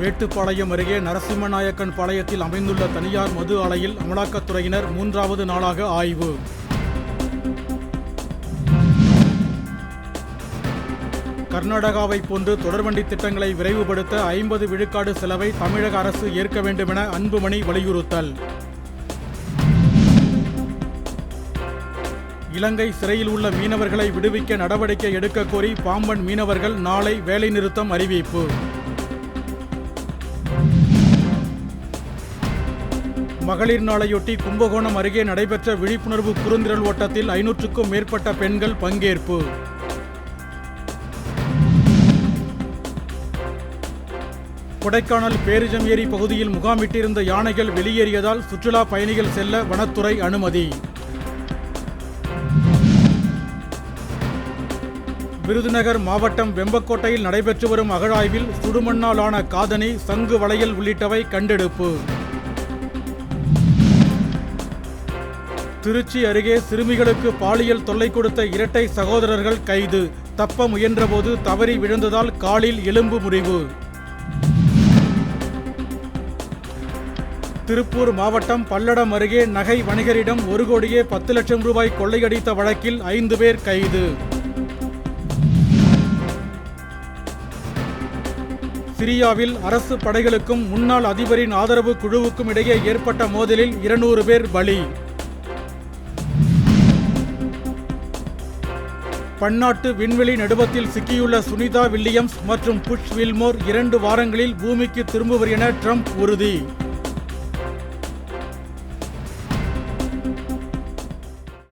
மேட்டுப்பாளையம் அருகே நரசிம்மநாயக்கன் பாளையத்தில் அமைந்துள்ள தனியார் மது ஆலையில் அமலாக்கத்துறையினர் மூன்றாவது நாளாக ஆய்வு. கர்நாடகாவை போன்று தொடர்வண்டி திட்டங்களை விரைவுபடுத்த ஐம்பது விழுக்காடு செலவை தமிழக அரசு ஏற்க வேண்டுமென அன்புமணி வலியுறுத்தல். இலங்கை சிறையில் உள்ள மீனவர்களை விடுவிக்க நடவடிக்கை எடுக்க கோரி பாம்பன் மீனவர்கள் நாளை வேலைநிறுத்தம் அறிவிப்பு. மகளிர் நாளையொட்டி கும்பகோணம் அருகே நடைபெற்ற விழிப்புணர்வு குறுந்திரல் ஓட்டத்தில் ஐநூற்றுக்கும் மேற்பட்ட பெண்கள் பங்கேற்பு. கொடைக்கானல் பேரிஜம் ஏரி பகுதியில் முகாமிட்டிருந்த யானைகள் வெளியேறியதால் சுற்றுலா பயணிகள் செல்ல வனத்துறை அனுமதி. விருதுநகர் மாவட்டம் வெம்பக்கோட்டையில் நடைபெற்று வரும் அகழாய்வில் சுடுமண்ணாலான காதணி சங்கு வளையல் உள்ளிட்டவை கண்டெடுப்பு. திருச்சி அருகே சிறுமிகளுக்கு பாலியல் தொல்லை கொடுத்த இரட்டை சகோதரர்கள் கைது. தப்ப முயன்றபோது தவறி விழுந்ததால் காலில் எலும்பு முறிவு. திருப்பூர் மாவட்டம் பல்லடம் அருகே நகை வணிகரிடம் ஒரு கோடியே பத்து லட்சம் ரூபாய் கொள்ளையடித்த வழக்கில் ஐந்து பேர் கைது. சிரியாவில் அரசு படைகளுக்கும் முன்னாள் அதிபரின் ஆதரவு குழுவுக்கும் இடையே ஏற்பட்ட மோதலில் இருநூறு பேர் பலி. பன்னாட்டு விண்வெளி நடுவத்தில் சிக்கியுள்ள சுனிதா வில்லியம்ஸ் மற்றும் புஷ் வில்மோர் இரண்டு வாரங்களில் பூமிக்கு திரும்புவர் என ட்ரம்ப் உறுதி.